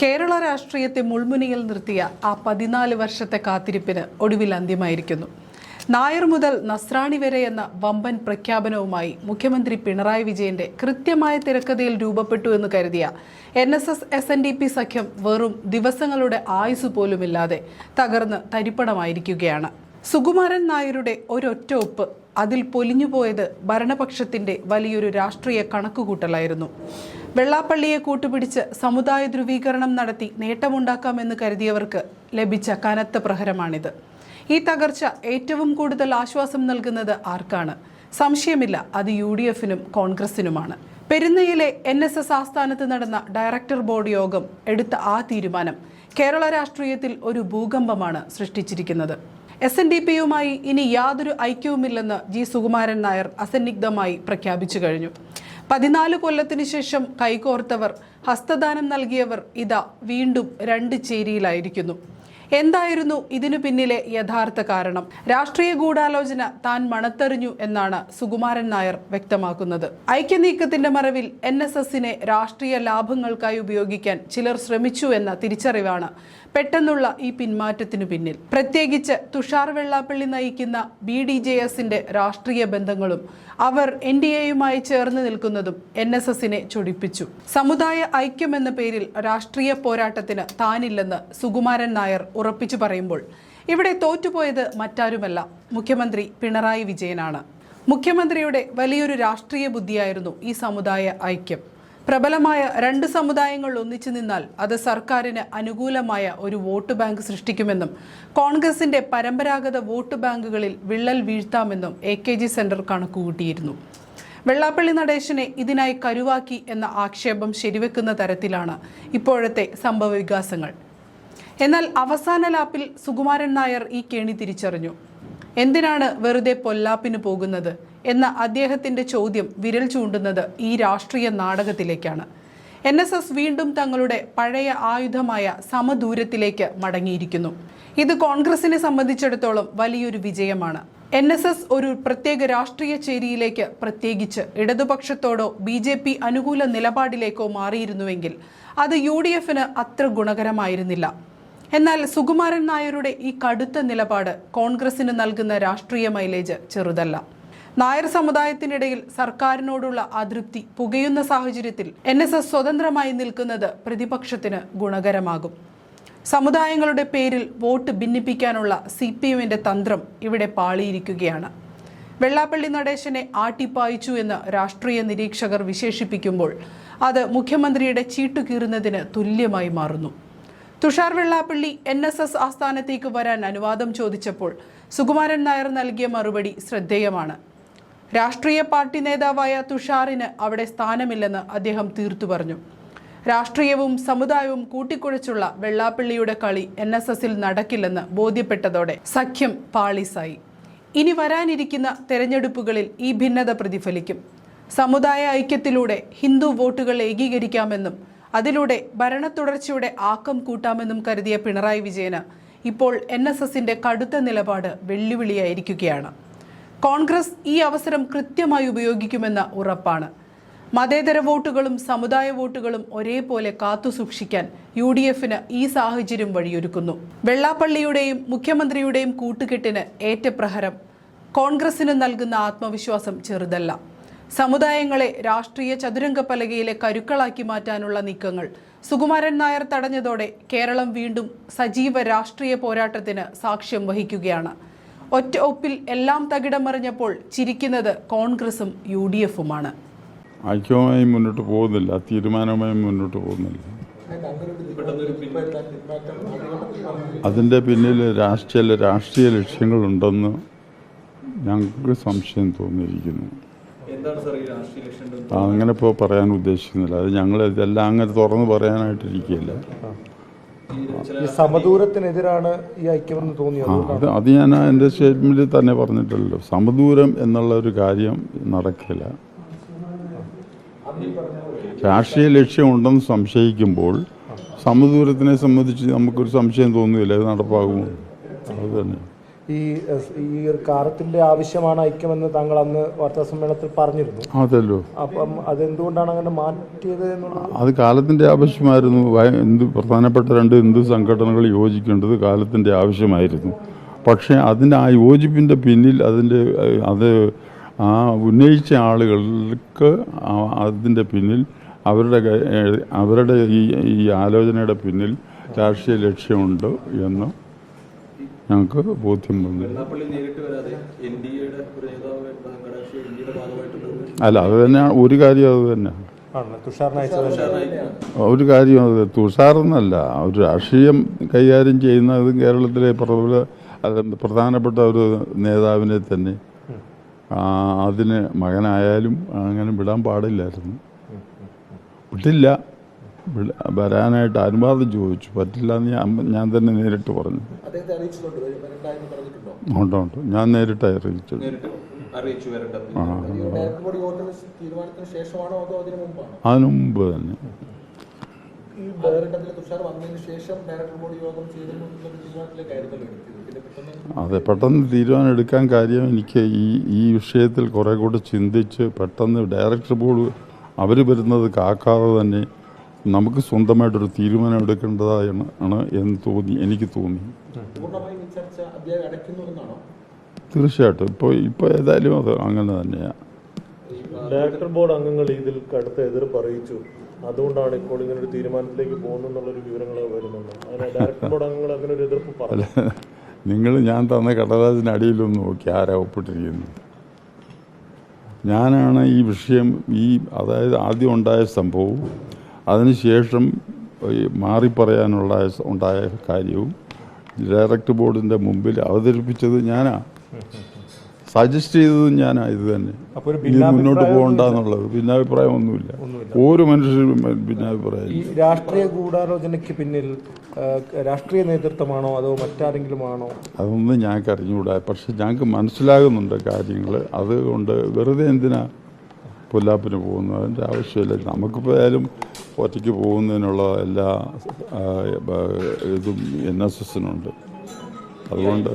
കേരള രാഷ്ട്രീയത്തെ മുൾമുനയിൽ നിർത്തിയ ആ പതിനാല് വർഷത്തെ കാത്തിരിപ്പിന് ഒടുവിൽ അന്ത്യമായിരിക്കുന്നു. നായർ മുതൽ നസ്രാണി വരെ എന്ന വമ്പൻ പ്രഖ്യാപനവുമായി മുഖ്യമന്ത്രി പിണറായി വിജയന്റെ കൃത്യമായ തിരക്കഥയിൽ രൂപപ്പെട്ടു എന്ന് കരുതിയ N S S S N D P സഖ്യം വെറും ദിവസങ്ങളുടെ ആയുസ് പോലുമില്ലാതെ തകർന്ന് തരിപ്പണമായിരിക്കുകയാണ്. സുകുമാരൻ നായരുടെ ഒരൊറ്റ ഒപ്പ് അതിൽ പൊലിഞ്ഞുപോയത് ഭരണപക്ഷത്തിന്റെ വലിയൊരു രാഷ്ട്രീയ കണക്കുകൂട്ടലായിരുന്നു. വെള്ളാപ്പള്ളിയെ കൂട്ടുപിടിച്ച് സമുദായ ധ്രുവീകരണം നടത്തി നേട്ടമുണ്ടാക്കാമെന്ന് കരുതിയവർക്ക് ലഭിച്ച കനത്ത പ്രഹരമാണിത്. ഈ തകർച്ച ഏറ്റവും കൂടുതൽ ആശ്വാസം നൽകുന്നത് ആർക്കാണ്? സംശയമില്ല അത് യു ഡി എഫിനും കോൺഗ്രസിനുമാണ്. പെരുന്നയിലെ എൻ എസ് എസ് ആസ്ഥാനത്ത് നടന്ന ഡയറക്ടർ ബോർഡ് യോഗം എടുത്ത ആ തീരുമാനം കേരള രാഷ്ട്രീയത്തിൽ ഒരു ഭൂകമ്പമാണ് സൃഷ്ടിച്ചിരിക്കുന്നത്. എസ് എൻ ഡി പിയുമായി ഇനി യാതൊരു ഐക്യവുമില്ലെന്ന് ജി സുകുമാരൻ നായർ അസന്നിഗ്ധമായി പ്രഖ്യാപിച്ചു കഴിഞ്ഞു. പതിനാല് കൊല്ലത്തിനു ശേഷം കൈകോർത്തവർ ഹസ്തദാനം നൽകിയവർ ഇതാ വീണ്ടും രണ്ട് ചേരിയിലായിരിക്കുന്നു. എന്തായിരുന്നു ഇതിനു പിന്നിലെ യഥാർത്ഥ കാരണം? രാഷ്ട്രീയ ഗൂഢാലോചന താൻ മണത്തെറിഞ്ഞു എന്നാണ് സുകുമാരൻ നായർ വ്യക്തമാക്കുന്നത്. ഐക്യനീക്കത്തിന്റെ മറവിൽ എൻ എസ് എസിനെ രാഷ്ട്രീയ ലാഭങ്ങൾക്കായി ഉപയോഗിക്കാൻ ചിലർ ശ്രമിച്ചു എന്ന തിരിച്ചറിവാണ് പെട്ടെന്നുള്ള ഈ പിന്മാറ്റത്തിനു പിന്നിൽ. പ്രത്യേകിച്ച് തുഷാർ വെള്ളാപ്പള്ളി നയിക്കുന്ന ബി ഡി ജെ എസിന്റെ രാഷ്ട്രീയ ബന്ധങ്ങളും അവർ എൻ ഡി എയുമായി ചേർന്ന് നിൽക്കുന്നതും എൻ എസ് എസിനെ ചൊടിപ്പിച്ചു. സമുദായ ഐക്യം എന്ന പേരിൽ രാഷ്ട്രീയ പോരാട്ടത്തിന് താനില്ലെന്ന് സുകുമാരൻ നായർ ഉറപ്പിച്ചു പറയുമ്പോൾ ഇവിടെ തോറ്റുപോയത് മറ്റാരുമല്ല. മുഖ്യമന്ത്രി പിണറായി വിജയനാണ്. മുഖ്യമന്ത്രിയുടെ വലിയൊരു രാഷ്ട്രീയ ബുദ്ധിയായിരുന്നു ഈ സമുദായ ഐക്യം. പ്രബലമായ രണ്ട് സമുദായങ്ങൾ ഒന്നിച്ചു നിന്നാൽ അത് സർക്കാരിന് അനുകൂലമായ ഒരു വോട്ട് ബാങ്ക് സൃഷ്ടിക്കുമെന്നും കോൺഗ്രസിന്റെ പരമ്പരാഗത വോട്ട് ബാങ്കുകളിൽ വിള്ളൽ വീഴ്ത്താമെന്നും എ കെ ജി സെന്റർ കണക്കുകൂട്ടിയിരുന്നു. വെള്ളാപ്പള്ളി നടേശനെ ഇതിനായി കരുവാക്കി എന്ന ആക്ഷേപം ശരിവെക്കുന്ന തരത്തിലാണ് ഇപ്പോഴത്തെ സംഭവ വികാസങ്ങൾ എന്നാൽ അവസാന ലാപ്പിൽ സുകുമാരൻ നായർ ഈ കേണി തിരിച്ചറിഞ്ഞു. എന്തിനാണ് വെറുതെ പൊല്ലാപ്പിന് പോകുന്നത് എന്ന അദ്ദേഹത്തിന്റെ ചോദ്യം വിരൽ ചൂണ്ടുന്നത് ഈ രാഷ്ട്രീയ നാടകത്തിലേക്കാണ്. എൻ എസ് എസ് വീണ്ടും തങ്ങളുടെ പഴയ ആയുധമായ സമദൂരത്തിലേക്ക് മടങ്ങിയിരിക്കുന്നു. ഇത് കോൺഗ്രസിനെ സംബന്ധിച്ചിടത്തോളം വലിയൊരു വിജയമാണ്. എൻ എസ് എസ് ഒരു പ്രത്യേക രാഷ്ട്രീയ ചേരിയിലേക്ക് പ്രത്യേകിച്ച് ഇടതുപക്ഷത്തോടോ ബി ജെ പി അനുകൂല നിലപാടിലേക്കോ മാറിയിരുന്നുവെങ്കിൽ അത് യു ഡി എഫിന് അത്ര ഗുണകരമായിരുന്നില്ല. എന്നാൽ സുകുമാരൻ നായരുടെ ഈ കടുത്ത നിലപാട് കോൺഗ്രസിന് നൽകുന്ന രാഷ്ട്രീയ മൈലേജ് ചെറുതല്ല. നായർ സമുദായത്തിനിടയിൽ സർക്കാരിനോടുള്ള അതൃപ്തി പുകയുന്ന സാഹചര്യത്തിൽ എൻ എസ് എസ് സ്വതന്ത്രമായി നിൽക്കുന്നത് പ്രതിപക്ഷത്തിന് ഗുണകരമാകും. സമുദായങ്ങളുടെ പേരിൽ വോട്ട് ഭിന്നിപ്പിക്കാനുള്ള സി പി എമ്മിന്റെ തന്ത്രം ഇവിടെ പാളിയിരിക്കുകയാണ്. വെള്ളാപ്പള്ളി നടേശനെ ആട്ടിപ്പായിച്ചു എന്ന് രാഷ്ട്രീയ നിരീക്ഷകർ വിശേഷിപ്പിക്കുമ്പോൾ അത് മുഖ്യമന്ത്രിയുടെ ചീട്ടുകീറുന്നതിന് തുല്യമായി മാറുന്നു. Thushar Vellappally N S S ആസ്ഥാനത്തേക്ക് വരാൻ അനുവാദം ചോദിച്ചപ്പോൾ സുകുമാരൻ നായർ നൽകിയ മറുപടി ശ്രദ്ധേയമാണ്. രാഷ്ട്രീയ പാർട്ടി നേതാവായ തുഷാറിന് അവിടെ സ്ഥാനമില്ലെന്ന് അദ്ദേഹം തീർത്തു പറഞ്ഞു. രാഷ്ട്രീയവും സമുദായവും കൂട്ടിക്കുഴച്ചുള്ള വെള്ളാപ്പള്ളിയുടെ കളി എൻ എസ് എസിൽ നടക്കില്ലെന്ന് ബോധ്യപ്പെട്ടതോടെ സഖ്യം പാളിസായി. ഇനി വരാനിരിക്കുന്ന തെരഞ്ഞെടുപ്പുകളിൽ ഈ ഭിന്നത പ്രതിഫലിക്കും. സമുദായ ഐക്യത്തിലൂടെ ഹിന്ദു വോട്ടുകൾ ഏകീകരിക്കാമെന്നും അതിലൂടെ ഭരണത്തുടർച്ചയുടെ ആക്കം കൂട്ടാമെന്നും കരുതിയ പിണറായി വിജയന് ഇപ്പോൾ എൻ എസ് എസിന്റെ കടുത്ത നിലപാട് വെല്ലുവിളിയായിരിക്കുകയാണ്. കോൺഗ്രസ് ഈ അവസരം കൃത്യമായി ഉപയോഗിക്കുമെന്ന ഉറപ്പാണ്. മതേതര വോട്ടുകളും സമുദായ വോട്ടുകളും ഒരേപോലെ കാത്തുസൂക്ഷിക്കാൻ യു ഡി എഫിന് ഈ സാഹചര്യം വഴിയൊരുക്കുന്നു. വെള്ളാപ്പള്ളിയുടെയും മുഖ്യമന്ത്രിയുടെയും കൂട്ടുകെട്ടിന് ഏറ്റപ്രഹരം. കോൺഗ്രസിന് നൽകുന്ന ആത്മവിശ്വാസം ചെറുതല്ല. സമുദായങ്ങളെ രാഷ്ട്രീയ ചതുരംഗ പലകയിലെ കരുക്കളാക്കി മാറ്റാനുള്ള നീക്കങ്ങൾ. സുകുമാരൻ നായർ തടഞ്ഞതോടെ കേരളം വീണ്ടും സജീവ രാഷ്ട്രീയ പോരാട്ടത്തിന് സാക്ഷ്യം വഹിക്കുകയാണ്. ഒറ്റ ഒപ്പിൽ എല്ലാം തകിടം മറിഞ്ഞപ്പോൾ ചിരിക്കുന്നത് കോൺഗ്രസും യു ഡി എഫുമാണ് ഐക്യവുമായി മുന്നോട്ട് പോകുന്നില്ല തീരുമാനവുമായി മുന്നോട്ട് പോകുന്നില്ല. അതിന്റെ പിന്നിൽ രാഷ്ട്രീയ രാഷ്ട്രീയ ലക്ഷ്യങ്ങളുണ്ടെന്ന് ഞങ്ങൾക്ക് സംശയം തോന്നിയിരിക്കുന്നു. അങ്ങനെ ഇപ്പോൾ പറയാൻ ഉദ്ദേശിക്കുന്നില്ല. അത് ഞങ്ങൾ ഇതെല്ലാം അങ്ങനെ തുറന്ന് പറയാനായിട്ടിരിക്കുകയില്ല? സമദൂരത്തിനെതിരാണ് ഈ ഐക്യമെന്ന് ആ തോന്നിയത് അത് അത് ഞാൻ എന്റെ സ്റ്റേറ്റ്മെന്റിൽ തന്നെ പറഞ്ഞിട്ടുള്ളൂ സമദൂരം എന്നുള്ള ഒരു കാര്യം നടക്കില്ല. രാഷ്ട്രീയ ലക്ഷ്യമുണ്ടെന്ന് സംശയിക്കുമ്പോൾ സമദൂരത്തിനെ സംബന്ധിച്ച് നമുക്കൊരു സംശയം തോന്നുകയില്ല അത് നടപ്പാകുമോ? അത് തന്നെ. ഈ ഈ ഒരു ആവശ്യമാണ് ഐക്യമെന്ന് താങ്കൾ അന്ന് വാർത്താ സമ്മേളനത്തിൽ പറഞ്ഞിരുന്നു. അതല്ലോ. അപ്പം അതെന്തുകൊണ്ടാണ് അങ്ങനെ മാറ്റിയത് എന്നുള്ളത്? അത് കാലത്തിന്റെ ആവശ്യമായിരുന്നു. ഹിന്ദു പ്രധാനപ്പെട്ട രണ്ട് ഹിന്ദു സംഘടനകൾ യോജിക്കേണ്ടത് കാലത്തിന്റെ ആവശ്യമായിരുന്നു. പക്ഷേ അതിന്റെ ആ യോജിപ്പിന്റെ പിന്നിൽ അതിന്റെ അത് ആ ഉന്നയിച്ച ആളുകൾക്ക് അതിന്റെ അതിന്റെ പിന്നിൽ അവരുടെ അവരുടെ ഈ ഈ ആലോചനയുടെ പിന്നിൽ രാഷ്ട്രീയ ലക്ഷ്യമുണ്ട് എന്ന് ഞങ്ങൾക്ക് ബോധ്യം വന്നു. അല്ല അത് തന്നെയാണ് ഒരു കാര്യം അത് തന്നെ. ആണ് തുഷാറിന് ഒരു കാര്യം അത് തുഷാറെന്നല്ല ഒരു രാഷ്ട്രീയം കൈകാര്യം ചെയ്യുന്നത് കേരളത്തിലെ പ്രബല പ്രധാനപ്പെട്ട ഒരു നേതാവിനെ തന്നെ അതിന് മകനായാലും അങ്ങനെ വിടാൻ പാടില്ലായിരുന്നു. വിട്ടില്ല. വിട- വരാനായിട്ട് അനുവാദം ചോദിച്ചു. പറ്റില്ല എന്ന് ഞാൻ ഞാൻ തന്നെ നേരിട്ട് പറഞ്ഞു. ഉണ്ടോ ഉണ്ട്. ഞാൻ നേരിട്ട് അറിയിച്ചു അതിനു മുമ്പ് തന്നെ. അതെ പെട്ടെന്ന് തീരുമാനം എടുക്കാൻ കാര്യം എനിക്ക് ഈ ഈ വിഷയത്തിൽ കുറെ കൂടെ ചിന്തിച്ച് പെട്ടെന്ന് ഡയറക്ടർ ബോർഡ് അവർ വരുന്നത് കാക്കാതെ തന്നെ നമുക്ക് സ്വന്തമായിട്ടൊരു തീരുമാനം എടുക്കേണ്ടതായാണ് ആണ് എന്ന് തോന്നി എനിക്ക് തോന്നി. തീർച്ചയായിട്ടും. ഇപ്പോൾ ഇപ്പോൾ ഏതായാലും അത് അങ്ങനെ തന്നെയാണ് ഡയറക്ടർ ബോർഡ് അംഗങ്ങൾ ഇതിൽ കടുത്ത എതിർപ്പ് അറിയിച്ചു അതുകൊണ്ടാണ് ഇപ്പോൾ ഇങ്ങനെ ഒരു തീരുമാനത്തിലേക്ക് പോകുന്നുള്ളൊരു വിവരങ്ങൾ വരുന്നുണ്ട്. അങ്ങനെ ഡയറക്ടർ ബോർഡ് അംഗങ്ങൾ അങ്ങനെ ഒരു എതിർപ്പ് പറഞ്ഞു. നിങ്ങൾ ഞാൻ തന്ന കടലാസിന് അടിയിലൊന്ന് നോക്കി ആരാ ഒപ്പിട്ടിരിക്കുന്നു ഞാനാണ് ഈ വിഷയം ഈ അതായത് ആദ്യം ഉണ്ടായ സംഭവവും അതിനുശേഷം ഈ മാറിപ്പറയാനുള്ള ഉണ്ടായ കാര്യവും ഡയറക്റ്റ് ബോർഡിന്റെ മുമ്പിൽ അവതരിപ്പിച്ചത് ഞാനാണ് സജസ്റ്റ് ചെയ്തതും ഞാനാ ഇത് തന്നെ. ഇത് മുന്നോട്ട് പോകണ്ടെന്നുള്ളത്. പോകണ്ട എന്നുള്ളത് ഭിന്നാഭിപ്രായം ഒന്നുമില്ല. ഒരു മനുഷ്യരും ഭിന്നാഭിപ്രായം രാഷ്ട്രീയ ഗൂഢാലോചനയ്ക്ക് പിന്നിൽ രാഷ്ട്രീയ നേതൃത്വമാണോ അതോ മറ്റാരെങ്കിലും ആണോ അതൊന്നും ഞങ്ങൾക്ക് അറിഞ്ഞുകൂടാ പക്ഷെ ഞങ്ങൾക്ക് മനസ്സിലാകുന്നുണ്ട് കാര്യങ്ങൾ അതുകൊണ്ട് വെറുതെ എന്തിനാ പൊല്ലാപ്പിന് പോകുന്നു അതിന്റെ ആവശ്യമില്ല. നമുക്കിപ്പോൾ ഏതായാലും ഒറ്റയ്ക്ക് പോകുന്നതിനുള്ള എല്ലാ ഇതും എൻ എസ് എസിനുണ്ട്. അതുകൊണ്ട്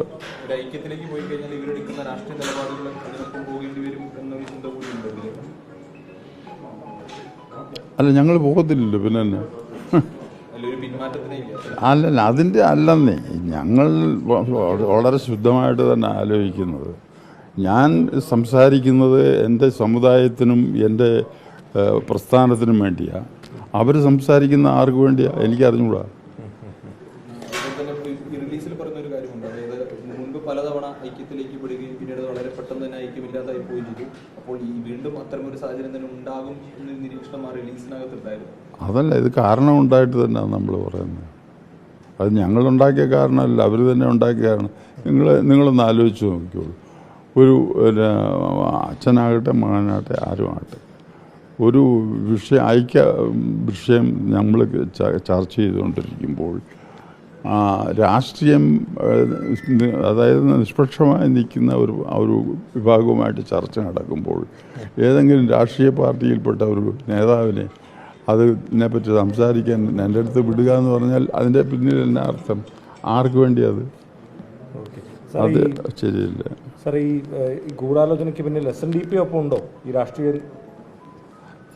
അല്ല ഞങ്ങൾ പോകത്തില്ലല്ലോ പിന്നെ തന്നെ അല്ലല്ല അതിന്റെ അല്ലെന്നേ. ഞങ്ങൾ വളരെ ശുദ്ധമായിട്ട് തന്നെ ആലോചിക്കുന്നത്. ഞാൻ സംസാരിക്കുന്നത് എന്റെ സമുദായത്തിനും എന്റെ പ്രസ്ഥാനത്തിനും വേണ്ടിയാണ് അവർ സംസാരിക്കുന്ന ആർക്ക് വേണ്ടിയാണ് എനിക്ക് അറിഞ്ഞുകൂടാ പലതവണ ഐക്യത്തിലേക്ക് പെടുകയും പിന്നീട് വളരെ പെട്ടെന്ന് തന്നെ ഐക്യമില്ലാതായി പോവുകയും ചെയ്തു. അപ്പോൾ ഈ വീണ്ടും അത്തരമൊരു സാഹചര്യം തന്നെ ഉണ്ടാകും എന്ന് നിരീക്ഷണം ആ റിലീസിനകത്തുണ്ടായിരുന്നു. അതല്ല ഇത് കാരണം ഉണ്ടായിട്ട് തന്നെയാണ് നമ്മൾ പറയുന്നത്. അത് ഞങ്ങളുണ്ടാക്കിയ കാരണമല്ല അവർ തന്നെ ഉണ്ടാക്കിയ കാരണം. നിങ്ങൾ നിങ്ങളൊന്ന് ആലോചിച്ച് നോക്കിക്കോളൂ. ഒരു പിന്നെ, അച്ഛനാകട്ടെ മകനാകട്ടെ ആരുമാകട്ടെ. ഒരു വിഷയം ഐക്യ വിഷയം നമ്മൾ ചർച്ച ചെയ്തുകൊണ്ടിരിക്കുമ്പോൾ രാഷ്ട്രീയം അതായത് നിഷ്പക്ഷമായി നിൽക്കുന്ന ഒരു ഒരു വിഭാഗവുമായിട്ട് ചർച്ച നടക്കുമ്പോൾ ഏതെങ്കിലും രാഷ്ട്രീയ പാർട്ടിയിൽപ്പെട്ട ഒരു നേതാവിനെ അതിനെപ്പറ്റി സംസാരിക്കാൻ എന്റെ അടുത്ത് വിടുക എന്ന് പറഞ്ഞാൽ അതിന്റെ പിന്നിൽ എന്നാ അർത്ഥം? ആർക്ക് വേണ്ടി അത് അത് ശരിയല്ല. സാർ ഈ ഗൂഢാലോചനയ്ക്ക് പിന്നിൽ എസ് എൻ ഡി പി ഒപ്പം ഉണ്ടോ ഈ രാഷ്ട്രീയ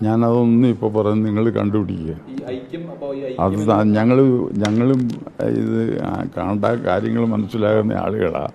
ഞാനതൊന്നും ഇപ്പോൾ പറയുന്നത് നിങ്ങൾ കണ്ടുപിടിക്കുക. അത് ഞങ്ങൾ ഞങ്ങളും ഇത് കണ്ട കാര്യങ്ങൾ മനസ്സിലാകുന്ന ആളുകളാണ്